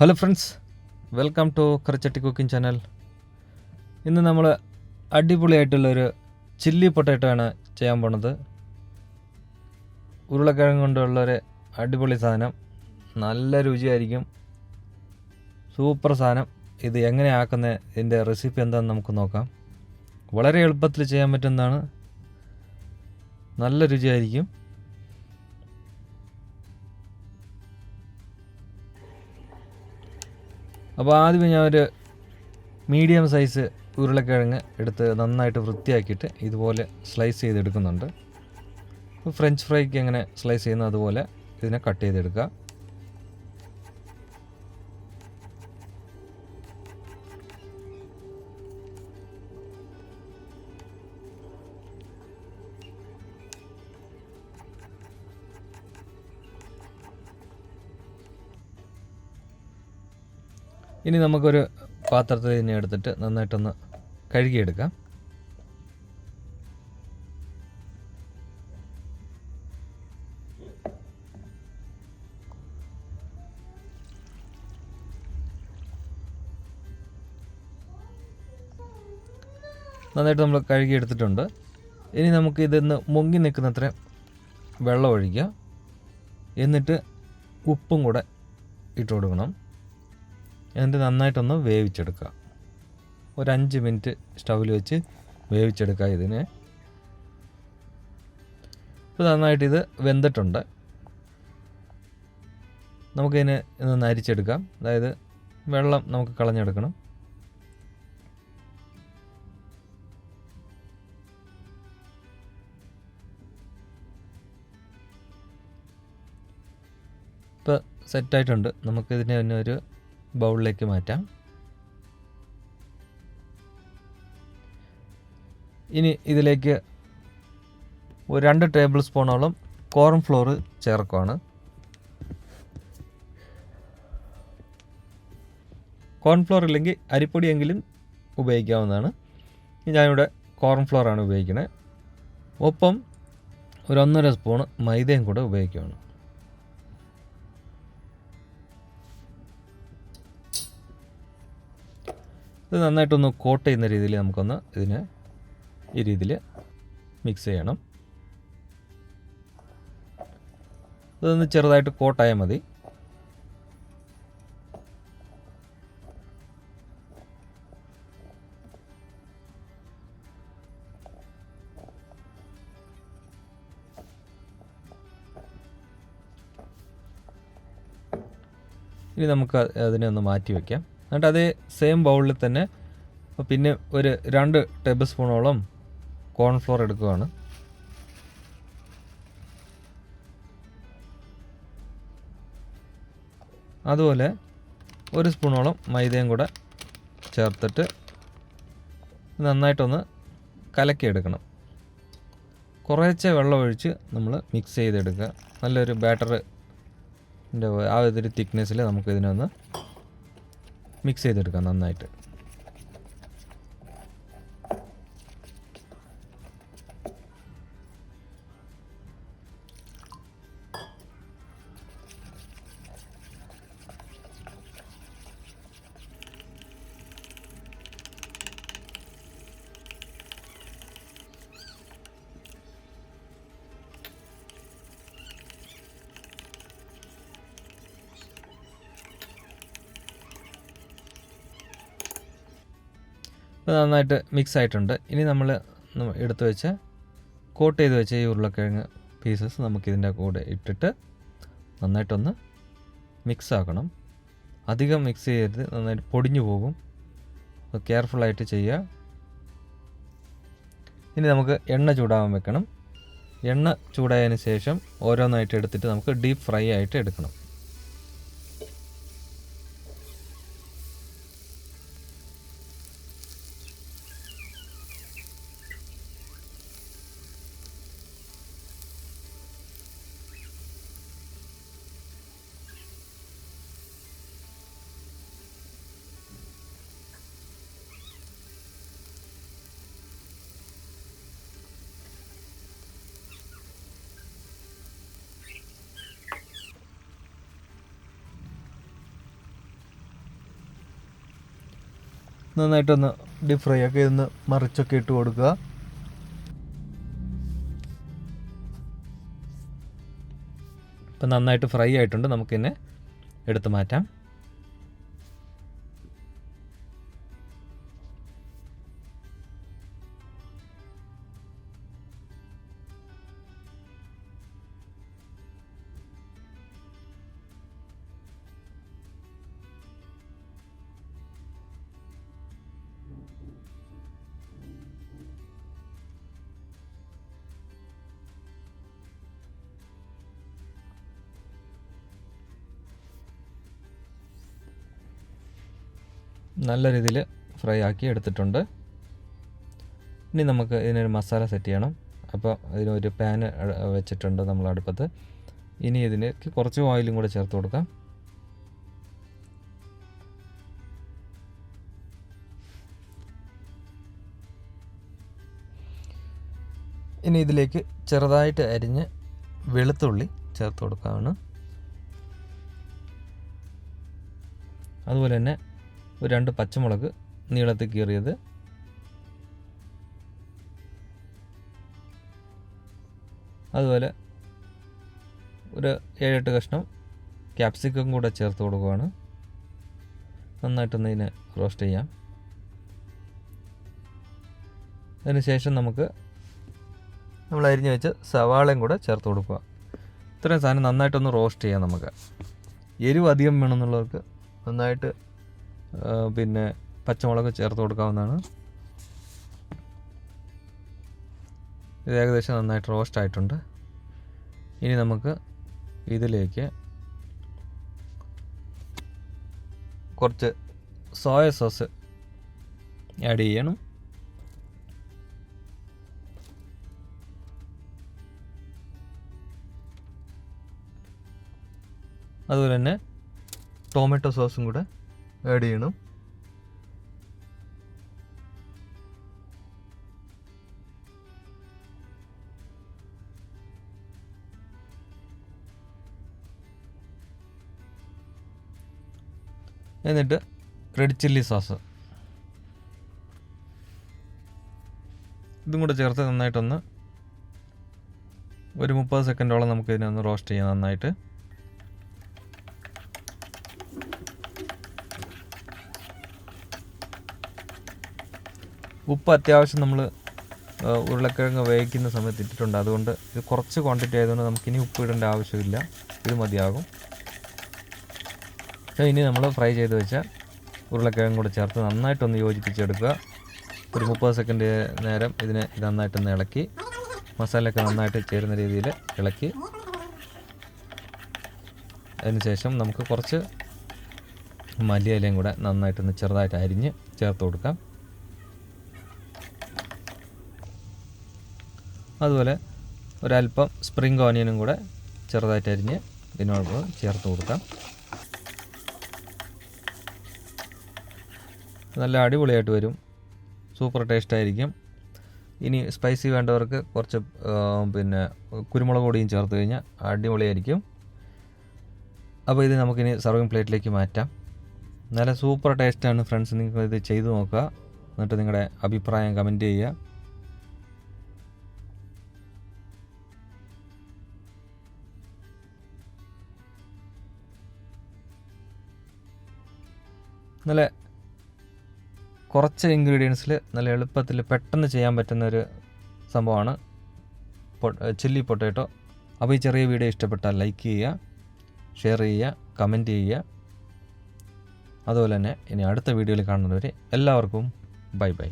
Hello friends welcome to Karichatti cooking channel ഇന്ന് നമ്മൾ അടിപൊളിയായിട്ടുള്ളൊരു chilli potato ആണ് ചെയ്യാൻ പോണത്. ഉരുളക്കിഴങ്ങ് കൊണ്ടുള്ളൊരു അടിപൊളി സാധനം. നല്ല രുചിയായിരിക്കും. സൂപ്പർ സാധനം. ഇത് എങ്ങനെയാക്കുന്ന ഇതിന്റെ റെസിപ്പി എന്താണെന്ന് നമുക്ക് നോക്കാം. വളരെ എളുപ്പത്തിൽ ചെയ്യാൻ പറ്റുന്നതാണ്. നല്ല രുചിയായിരിക്കും. അപ്പോൾ ആദ്യമേ ഞാൻ ഒരു മീഡിയം സൈസ് ഉരുളക്കിഴങ്ങ് എടുത്ത് നന്നായിട്ട് വൃത്തിയാക്കിയിട്ട് ഇതുപോലെ സ്ലൈസ് ചെയ്തെടുക്കുന്നുണ്ട്. ഫ്രഞ്ച് ഫ്രൈക്ക് എങ്ങനെ സ്ലൈസ് ചെയ്യുന്ന അതുപോലെ ഇതിനെ കട്ട് ചെയ്തെടുക്കുക. ഇനി നമുക്കൊരു പാത്രത്തിൽ തന്നെ എടുത്തിട്ട് നന്നായിട്ടൊന്ന് കഴുകിയെടുക്കാം. നന്നായിട്ട് നമ്മൾ കഴുകിയെടുത്തിട്ടുണ്ട്. ഇനി നമുക്ക് ഇതിന്ന് മുങ്ങി നിൽക്കുന്നത്ര വെള്ളം ഒഴിക്കുക എന്നിട്ട് ഉപ്പും കൂടെ ഇട്ട് കൊടുക്കണം. എന്നിട്ട് നന്നായിട്ടൊന്ന് വേവിച്ചെടുക്കുക. ഒരു അഞ്ച് മിനിറ്റ് സ്റ്റൗവിൽ വെച്ച് വേവിച്ചെടുക്കുക ഇതിനെ. ഇപ്പോൾ നന്നായിട്ട് ഇത് വെന്തിട്ടുണ്ട്. നമുക്കിതിനെ ഇതൊന്ന് അരിച്ചെടുക്കാം. അതായത് വെള്ളം നമുക്ക് കളഞ്ഞെടുക്കണം. ഇപ്പോൾ സെറ്റായിട്ടുണ്ട്. നമുക്കിതിനെ തന്നെ ഒരു ബൗളിലേക്ക് മാറ്റാം. ഇനി ഇതിലേക്ക് ഒരു രണ്ട് ടേബിൾ സ്പൂണോളം കോൺ ഫ്ലോർ ചേർക്കുവാണ്. കോൺഫ്ലോർ ഇല്ലെങ്കിൽ അരിപ്പൊടിയെങ്കിലും ഉപയോഗിക്കാവുന്നതാണ്. ഞാനിവിടെ കോർൺഫ്ലോറാണ് ഉപയോഗിക്കുന്നത് ഒപ്പം ഒരു ഒന്നര സ്പൂൺ മൈദയും കൂടെ ഉപയോഗിക്കുകയാണ് ഇത് നന്നായിട്ടൊന്ന് കോട്ട് ചെയ്യുന്ന രീതിയിൽ നമുക്കൊന്ന് ഇതിനെ ഈ രീതിയിൽ മിക്സ് ചെയ്യണം. ഇതൊന്ന് ചെറുതായിട്ട് കോട്ടായാൽ മതി. ഇനി നമുക്ക് അതിനെ ഒന്ന് മാറ്റി വയ്ക്കാം എന്നിട്ട് അതേ സെയിം ബൗളിൽ തന്നെ പിന്നെ ഒരു രണ്ട് ടേബിൾ സ്പൂണോളം കോൺഫ്ലോർ എടുക്കുകയാണ്. അതുപോലെ ഒരു സ്പൂണോളം മൈദയും കൂടെ ചേർത്തിട്ട് നന്നായിട്ടൊന്ന് കലക്കിയെടുക്കണം. കുറേശ്ശെ വെള്ളമൊഴിച്ച് നമ്മൾ മിക്സ് ചെയ്തെടുക്കുക. നല്ലൊരു ബാറ്റർ ആ ഒരു തിക്നെസ്സിൽ നമുക്ക് ഇതിനൊന്ന് മിക്സ് ചെയ്തെടുക്കാം നന്നായിട്ട് ഇപ്പോൾ നന്നായിട്ട് മിക്സ് ആയിട്ടുണ്ട്. ഇനി നമ്മൾ എടുത്തു വെച്ച് കോട്ട് ചെയ്ത് വെച്ച ഈ ഉരുളക്കിഴങ്ങ് പീസസ് നമുക്കിതിന്റെ കൂടെ ഇട്ടിട്ട് നന്നായിട്ടൊന്ന് മിക്സ് ആക്കണം. അധികം മിക്സ് ചെയ്യരുത് നന്നായിട്ട് പൊടിഞ്ഞു പോകും. കെയർഫുള്ളായിട്ട് ചെയ്യുക. ഇനി നമുക്ക് എണ്ണ ചൂടാകാൻ വെക്കണം. എണ്ണ ചൂടായതിന് ശേഷം ഓരോന്നായിട്ട് എടുത്തിട്ട് നമുക്ക് ഡീപ്പ് ഫ്രൈ ആയിട്ട് എടുക്കണം. നന്നായിട്ടൊന്ന് ഡീപ് ഫ്രൈ ഒക്കെ ഒന്ന് മറിച്ചൊക്കെ ഇട്ട് കൊടുക്കുക. ഇപ്പം നന്നായിട്ട് ഫ്രൈ ആയിട്ടുണ്ട്. നമുക്കിന്നെ എടുത്ത് മാറ്റാം. നല്ല രീതിയിൽ ഫ്രൈ ആക്കി എടുത്തിട്ടുണ്ട്. ഇനി നമുക്ക് ഇതിനൊരു മസാല സെറ്റ് ചെയ്യണം. അപ്പോൾ ഇതിനൊരു പാൻ വെച്ചിട്ടുണ്ട് നമ്മൾ അടുപ്പത്ത്. ഇനി ഇതിലേക്ക് കുറച്ച് ഓയിലും കൂടെ ചേർത്ത് കൊടുക്കാം. ഇനി ഇതിലേക്ക് ചെറുതായിട്ട് അരിഞ്ഞ് വെളുത്തുള്ളി ചേർത്ത് കൊടുക്കാവുന്ന അതുപോലെ തന്നെ ഒരു രണ്ട് പച്ചമുളക് നീളത്തിൽ കീറിയത്. അതുപോലെ ഒരു ഏഴെട്ട് കഷ്ണം ക്യാപ്സിക്കം കൂടെ ചേർത്ത് കൊടുക്കുകയാണ് നന്നായിട്ടൊന്ന് ഇതിനെ റോസ്റ്റ് ചെയ്യാം. അതിനുശേഷം നമുക്ക് നമ്മൾ അരിഞ്ഞ് വെച്ച് സവാളയും കൂടെ ചേർത്ത് കൊടുക്കുക. ഇത്രയും സാധനം നന്നായിട്ടൊന്ന് റോസ്റ്റ് ചെയ്യാം നമുക്ക്. എരിവ് അധികം വേണമെന്നുള്ളവർക്ക് നന്നായിട്ട് പിന്നെ പച്ചമുളക് ചേർത്ത് കൊടുക്കാവുന്നതാണ്. ഇത് ഏകദേശം നന്നായിട്ട് റോസ്റ്റ് ആയിട്ടുണ്ട്. ഇനി നമുക്ക് ഇതിലേക്ക് കുറച്ച് സോയ സോസ് ആഡ് ചെയ്യണം. അതുപോലെ തന്നെ ടൊമാറ്റോ സോസും കൂടെ ആഡ് ചെയ്യണം. എന്നിട്ട് റെഡ് ചില്ലി സോസ് ഇതും കൂടെ ചേർത്ത് നന്നായിട്ടൊന്ന് ഒരു മുപ്പത് സെക്കൻഡോളം നമുക്ക് ഇതിനെ ഒന്ന് റോസ്റ്റ് ചെയ്യാം നന്നായിട്ട്. ഉപ്പ് അത്യാവശ്യം നമ്മൾ ഉരുളക്കിഴങ്ങ് വേവിക്കുന്ന സമയത്ത് ഇട്ടിട്ടുണ്ട്. അതുകൊണ്ട് ഇത് കുറച്ച് ക്വാണ്ടിറ്റി ആയതുകൊണ്ട് നമുക്കിനി ഉപ്പ് ഇടേണ്ട ആവശ്യമില്ല. ഇത് മതിയാകും. ഇനി നമ്മൾ ഫ്രൈ ചെയ്ത് വെച്ച ഉരുളക്കിഴങ്ങ് കൂടെ ചേർത്ത് നന്നായിട്ടൊന്ന് യോജിപ്പിച്ചെടുക്കുക. ഒരു മുപ്പത് സെക്കൻഡ് നേരം ഇതിനെ നന്നായിട്ടൊന്ന് ഇളക്കി മസാലയൊക്കെ നന്നായിട്ട് ചേരുന്ന രീതിയിൽ ഇളക്കി. അതിനുശേഷം നമുക്ക് കുറച്ച് മല്ലിയിലയും കൂടെ നന്നായിട്ടൊന്ന് ചെറുതായിട്ട് അരിഞ്ഞ് ചേർത്ത് കൊടുക്കാം. അതുപോലെ ഒരല്പം സ്പ്രിംഗ് ഓണിയനും കൂടെ ചെറുതായിട്ട് അരിഞ്ഞ് ഇതിനോടൊപ്പം ചേർത്ത് കൊടുക്കാം. നല്ല അടിപൊളിയായിട്ട് വരും. സൂപ്പർ ടേസ്റ്റ് ആയിരിക്കും. ഇനി സ്പൈസി വേണ്ടവർക്ക് കുറച്ച് പിന്നെ കുരുമുളക് പൊടിയും ചേർത്ത് കഴിഞ്ഞാൽ അടിപൊളിയായിരിക്കും. അപ്പോൾ ഇത് നമുക്കിനി സർവിങ് പ്ലേറ്റിലേക്ക് മാറ്റാം. നല്ല സൂപ്പർ ടേസ്റ്റാണ് ഫ്രണ്ട്സ്. നിങ്ങൾ ഇത് ചെയ്തു നോക്കുക. എന്നിട്ട് നിങ്ങളുടെ അഭിപ്രായം കമന്റ് ചെയ്യുക. നല്ല കുറച്ച് ഇൻഗ്രീഡിയൻസിൽ നല്ല എളുപ്പത്തിൽ പെട്ടെന്ന് ചെയ്യാൻ പറ്റുന്ന ഒരു സംഭവമാണ് ചില്ലി പൊട്ടേറ്റോ അപ്പോൾ ഈ ചെറിയ വീഡിയോ ഇഷ്ടപ്പെട്ടാൽ ലൈക്ക് ചെയ്യുക ഷെയർ ചെയ്യുക കമന്റ് ചെയ്യുക. അതുപോലെ തന്നെ ഇനി അടുത്ത വീഡിയോയിൽ കാണുന്നവരെ എല്ലാവർക്കും ബൈ ബൈ